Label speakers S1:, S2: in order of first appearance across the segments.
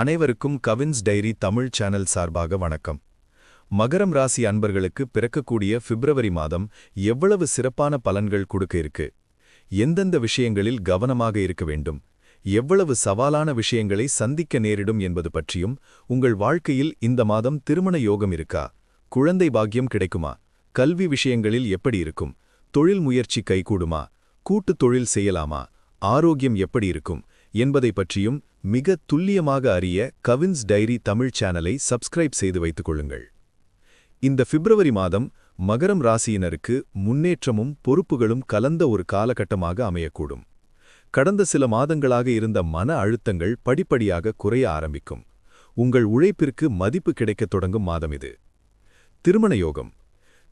S1: அனைவருக்கும் Cavin's diary Tamil channel சார்பாக வணக்கம். மகரம் ராசி அன்பர்களுக்கு பிறக்கக்கூடிய பிப்ரவரி மாதம் எவ்வளவு சிறப்பான பலன்கள் கொடுக்க இருக்கு? எந்தெந்த விஷயங்களில் கவனமாக இருக்க வேண்டும்? எவ்வளவு சவாலான விஷயங்களை சந்திக்க நேரிடும் என்பது பற்றியும் உங்கள் வாழ்க்கையில் இந்த மாதம் திருமண யோகம் இருக்கா? குழந்தை பாக்கியம் கிடைக்குமா? கல்வி விஷயங்களில் எப்படி இருக்கும்? தொழில் முயற்சி கைகூடுமா? கூட்டு தொழில் செய்யலாமா? ஆரோக்கியம் எப்படி இருக்கும்? என்பதை பற்றியும் மிக துல்லியமாக அறிய கவின்ஸ் டைரி தமிழ் சேனலை சப்ஸ்கிரைப் செய்து வைத்துக் கொள்ளுங்கள். இந்த பிப்ரவரி மாதம் மகரம் ராசியினருக்கு முன்னேற்றமும் பொறுப்புகளும் கலந்த ஒரு காலகட்டமாக அமையக்கூடும். கடந்த சில மாதங்களாக இருந்த மன அழுத்தங்கள் படிப்படியாக குறைய ஆரம்பிக்கும். உங்கள் உழைப்பிற்கு மதிப்பு கிடைக்கத் தொடங்கும் மாதம் இது. திருமண யோகம்.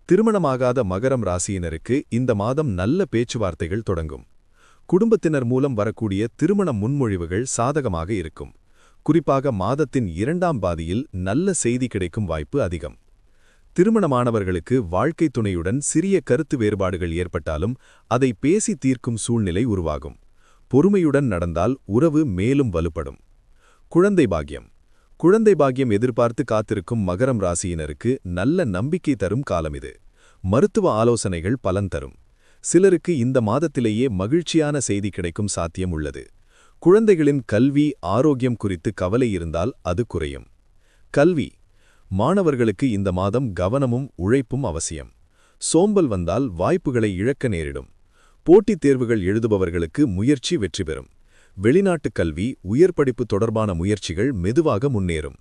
S1: திருமணமாகாத மகரம் ராசியினருக்கு இந்த மாதம் நல்ல பேச்சுவார்த்தைகள் தொடங்கும். குடும்பத்தினர் மூலம் வரக்கூடிய திருமண முன்மொழிவுகள் சாதகமாக இருக்கும். குறிப்பாக மாதத்தின் இரண்டாம் பாதியில் நல்ல செய்தி கிடைக்கும் வாய்ப்பு அதிகம். திருமணமானவர்களுக்கு வாழ்க்கை துணையுடன் சிறிய கருத்து வேறுபாடுகள் ஏற்பட்டாலும் அதை பேசி தீர்க்கும் சூழ்நிலை உருவாகும். பொறுமையுடன் நடந்தால் உறவு மேலும் வலுப்படும். குழந்தை பாக்கியம். குழந்தை பாக்கியம் எதிர்பார்த்து காத்திருக்கும் மகரம் ராசியினருக்கு நல்ல நம்பிக்கை தரும் காலம் இது. மருத்துவ ஆலோசனைகள் பலன் தரும். சிலருக்கு இந்த மாதத்திலேயே மகிழ்ச்சியான செய்தி கிடைக்கும் சாத்தியம் உள்ளது. குழந்தைகளின் கல்வி ஆரோக்கியம் குறித்து கவலை இருந்தால் அது குறையும். கல்வி. மாணவர்களுக்கு இந்த மாதம் கவனமும் உழைப்பும் அவசியம். சோம்பல் வந்தால் வாய்ப்புகளை இழக்க நேரிடும். போட்டித் தேர்வுகள் எழுதுபவர்களுக்கு முயற்சி வெற்றி பெறும். வெளிநாட்டு கல்வி உயர் படிப்பு தொடர்பான முயற்சிகள் மெதுவாக முன்னேறும்.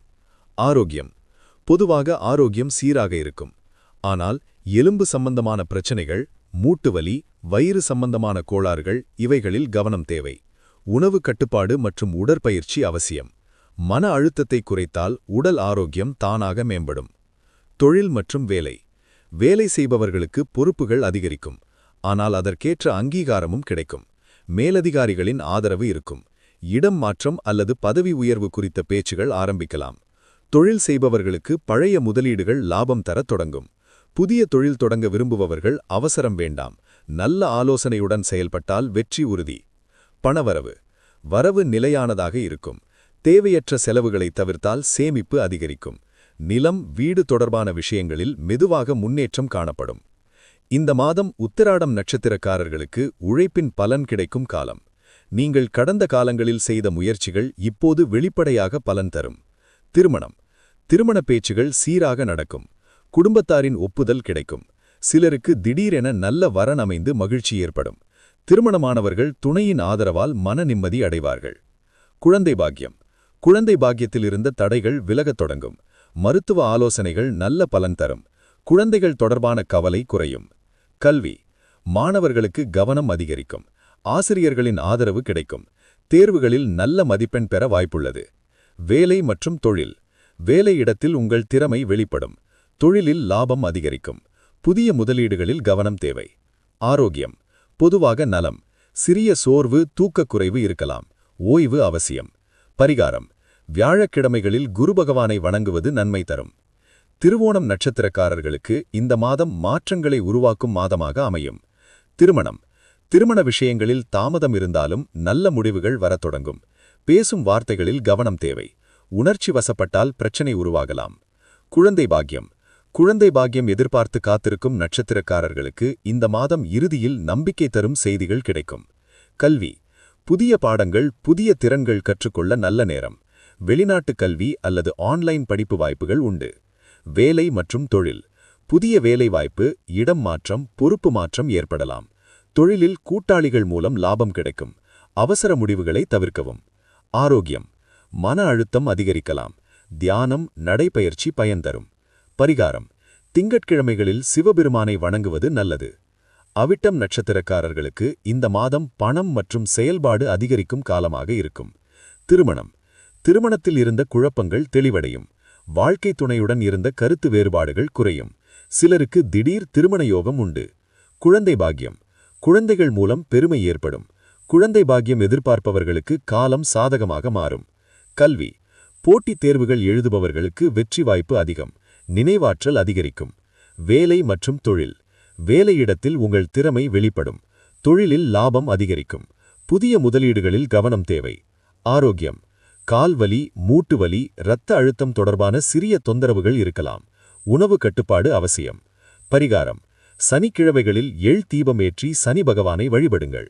S1: ஆரோக்கியம். பொதுவாக ஆரோக்கியம் சீராக இருக்கும். ஆனால் எலும்பு சம்பந்தமான பிரச்சனைகள் மூட்டுவலி வயிறு சம்பந்தமான கோளாறுகள் இவைகளில் கவனம் தேவை. உணவு கட்டுப்பாடு மற்றும் உடற்பயிற்சி அவசியம். மன அழுத்தத்தை குறைத்தால் உடல் ஆரோக்கியம் தானாக மேம்படும். தொழில் மற்றும் வேலை. வேலை செய்பவர்களுக்கு பொறுப்புகள் அதிகரிக்கும். ஆனால் அதற்கேற்ற அங்கீகாரமும் கிடைக்கும். மேலதிகாரிகளின் ஆதரவு இருக்கும். இடம் மாற்றம் அல்லது பதவி உயர்வு குறித்த பேச்சுகள் ஆரம்பிக்கலாம். தொழில் செய்பவர்களுக்கு பழைய முதலீடுகள் லாபம் தரத் தொடங்கும். புதிய தொழில் தொடங்க விரும்புபவர்கள் அவசரம் வேண்டாம். நல்ல ஆலோசனையுடன் செயல்பட்டால் வெற்றி உறுதி. பணவரவு. வரவு நிலையானதாக இருக்கும். தேவையற்ற செலவுகளை தவிர்த்தால் சேமிப்பு அதிகரிக்கும். நிலம் வீடு தொடர்பான விஷயங்களில் மெதுவாக முன்னேற்றம் காணப்படும். இந்த மாதம் உத்திராடம் நட்சத்திரக்காரர்களுக்கு உழைப்பின் பலன் கிடைக்கும் காலம். நீங்கள் கடந்த காலங்களில் செய்த முயற்சிகள் இப்போது வெளிப்படையாக பலன் தரும். திருமணம். திருமண பேச்சுகள் சீராக நடக்கும். குடும்பத்தாரின் ஒப்புதல் கிடைக்கும். சிலருக்கு திடீரென நல்ல வரன் அமைந்து மகிழ்ச்சி ஏற்படும். திருமணமானவர்கள் துணையின் ஆதரவால் மன நிம்மதி அடைவார்கள். குழந்தை பாக்கியம். குழந்தை பாக்கியத்தில் இருந்த தடைகள் விலகத் தொடங்கும். மருத்துவ ஆலோசனைகள் நல்ல பலன் தரும். குழந்தைகள் தொடர்பான கவலை குறையும். கல்வி. மாணவர்களுக்கு கவனம் அதிகரிக்கும். ஆசிரியர்களின் ஆதரவு கிடைக்கும். தேர்வுகளில் நல்ல மதிப்பெண் பெற வாய்ப்புள்ளது. வேலை மற்றும் தொழில். வேலையிடத்தில் உங்கள் திறமை வெளிப்படும். தொழிலில் லாபம் அதிகரிக்கும். புதிய முதலீடுகளில் கவனம் தேவை. ஆரோக்கியம். பொதுவாக நலம். சிறிய சோர்வு தூக்கக்குறைவு இருக்கலாம். ஓய்வு அவசியம். பரிகாரம். வியாழக்கிழமைகளில் குரு பகவானை வணங்குவது நன்மை தரும். திருவோணம் நட்சத்திரக்காரர்களுக்கு இந்த மாதம் மாற்றங்களை உருவாக்கும் மாதமாக அமையும். திருமணம். திருமண விஷயங்களில் தாமதம் இருந்தாலும் நல்ல முடிவுகள் வரத் தொடங்கும். பேசும் வார்த்தைகளில் கவனம் தேவை. உணர்ச்சி வசப்பட்டால் பிரச்சனை உருவாகலாம். குழந்தை பாக்கியம். குழந்தை பாக்கியம் எதிர்பார்த்து காத்திருக்கும் நட்சத்திரக்காரர்களுக்கு இந்த மாதம் இறுதியில் நம்பிக்கை தரும் செய்திகள் கிடைக்கும். கல்வி. புதிய பாடங்கள் புதிய திறன்கள் கற்றுக்கொள்ள நல்ல நேரம். வெளிநாட்டு கல்வி அல்லது ஆன்லைன் படிப்பு வாய்ப்புகள் உண்டு. வேலை மற்றும் தொழில். புதிய வேலை வாய்ப்பு இடம் மாற்றம் பொறுப்பு மாற்றம் ஏற்படலாம். தொழிலில் கூட்டாளிகள் மூலம் லாபம் கிடைக்கும். அவசர முடிவுகளை தவிர்க்கவும். ஆரோக்கியம். மன அழுத்தம் அதிகரிக்கலாம். தியானம் நடைபயிற்சி பயன் தரும். பரிகாரம். திங்கட்கிழமைகளில் சிவபெருமானை வணங்குவது நல்லது. அவிட்டம் நட்சத்திரக்காரர்களுக்கு இந்த மாதம் பணம் மற்றும் செயல்பாடு அதிகரிக்கும் காலமாக இருக்கும். திருமணம். திருமணத்தில் இருந்த குழப்பங்கள் தெளிவடையும். வாழ்க்கை துணையுடன் இருந்த கருத்து வேறுபாடுகள் குறையும். சிலருக்கு திடீர் திருமண யோகம் உண்டு. குழந்தை பாக்கியம். குழந்தைகள் மூலம் பெருமை ஏற்படும். குழந்தை பாக்கியம் எதிர்பார்ப்பவர்களுக்கு காலம் சாதகமாக மாறும். கல்வி. போட்டித் தேர்வுகள் எழுதுபவர்களுக்கு வெற்றி வாய்ப்பு அதிகம். நினைவாற்றல் அதிகரிக்கும். வேலை மற்றும் தொழில். வேலையிடத்தில் உங்கள் திறமை வெளிப்படும். தொழிலில் லாபம் அதிகரிக்கும். புதிய முதலீடுகளில் கவனம் தேவை. ஆரோக்கியம்.
S2: கால்வலி மூட்டுவலி இரத்த அழுத்தம் தொடர்பான சிறிய தொந்தரவுகள் இருக்கலாம். உணவு கட்டுப்பாடு அவசியம். பரிகாரம். சனிக்கிழமைகளில் எள் தீபமேற்றி சனி பகவானை வழிபடுங்கள்.